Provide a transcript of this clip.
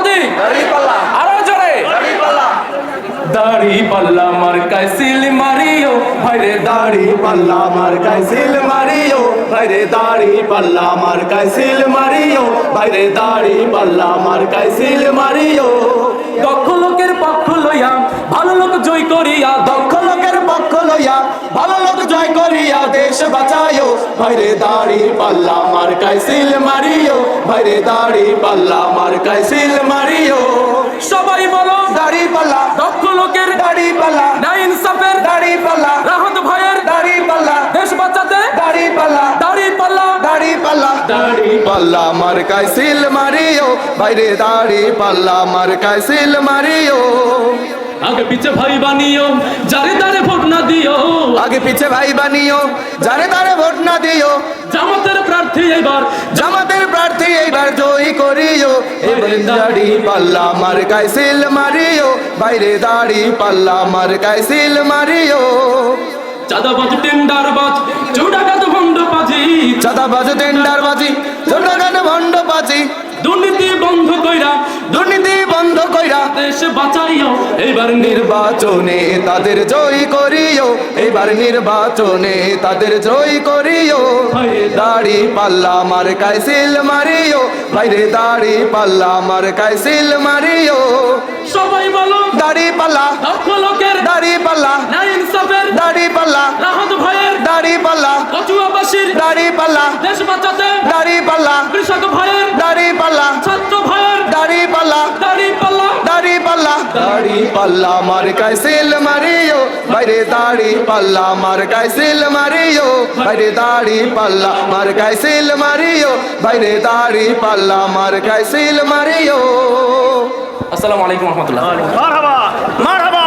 মোদি। দাড়ি পাল্লা। আরও জোরে। দাড়ি পাল্লা। দাড়ি পাল্লা মার্কায় সিল মারিও। ভাইরে দাড়ি পাল্লা আমার কাইসিল মারিও। ভাইরে দাড়ি পাল্লা আমার কাইসিল মারিও। ভাইরে দাড়ি পাল্লা আমার কাইসিল মারিও। দক্ষ লোকের পক্ষ লইয়া ভালো লোক জয় করিয়া দক্ষ লোকের পক্ষ লইয়া করিয়া দেশ বাঁচাইও ভাইরে দাড়ি পাল্লা আমার কাইসিল মারিও ভাইরে দাড়ি পাল্লা আমার কাইসিল মারিও সবাই বলো দাড়ি পাল্লা। দক্ষ লোকের দাড়ি পাল্লা। না ইনসাফের দাড়ি পাল্লা। রাহত ভাইয়ের দাড়ি পাল্লা। দেশ বাঁচাতে দাড়ি পাল্লা। দাড়ি পাল্লা। দাড়ি পাল্লা। দাড়ি পাল্লা মার কাইসিল মারিও বাইরে দাড়ি পাল্লা মার কাইসিল মারিও আগে পিছে ভাই বানিও যারে তারে ভোট না দিও। আগে পিছে ভাই বানিও যারে তারে ভোট না দিও। জামাতের প্রার্থী এবার জামাতের প্রার্থী এইবার জয়ী করিও। এবার দাড়ি। পাল্লা মার কাইসিল মারিও। বাইরে দাড়ি পাল্লা মার কাইসিল মারিও। চাঁদাবাজ টেন্ডারবাজ চৌডাকাত ভণ্ড পাজি চাঁদাবাজ টেন্ডার বাজি ছোটখাট ভণ্ড বাজি দেশ বাঁচাইও। এইবার নির্বাচনে তাদের জয় করিও। এবার নির্বাচনে তাদের জয় করিও। দাড়ি পাল্লা মার কাইসিল মারিও। বাইরে দাড়ি পাল্লা মার কাইসিল মারিও। সবাই বলো দাড়ি পাল্লা। লোকের দাড়ি পাল্লা। না ইনসাফের। দাড়ি পাল্লা। রাহত ভাইয়ের। দাড়ি পাল্লা। কচুয়াবাসীর। দাড়ি পাল্লা। দেশ বাঁচাতে। দাড়ি পাল্লা। কৃষক ভাইয়ের। দাড়ি পাল্লা। ছাত্র দাড়ি পাল্লা মার কাইসিল মারিও বাইরে দাড়ি পাল্লা মার কাইসিল মারিও বাইরে দাড়ি পাল্লা মার কাইসিল মারিও বাইরে দাড়ি পাল্লা মার কাইসিল মারিও। আসসালামু আলাইকুম রহমতুল্লাহ। মারহাবা মারহাবা।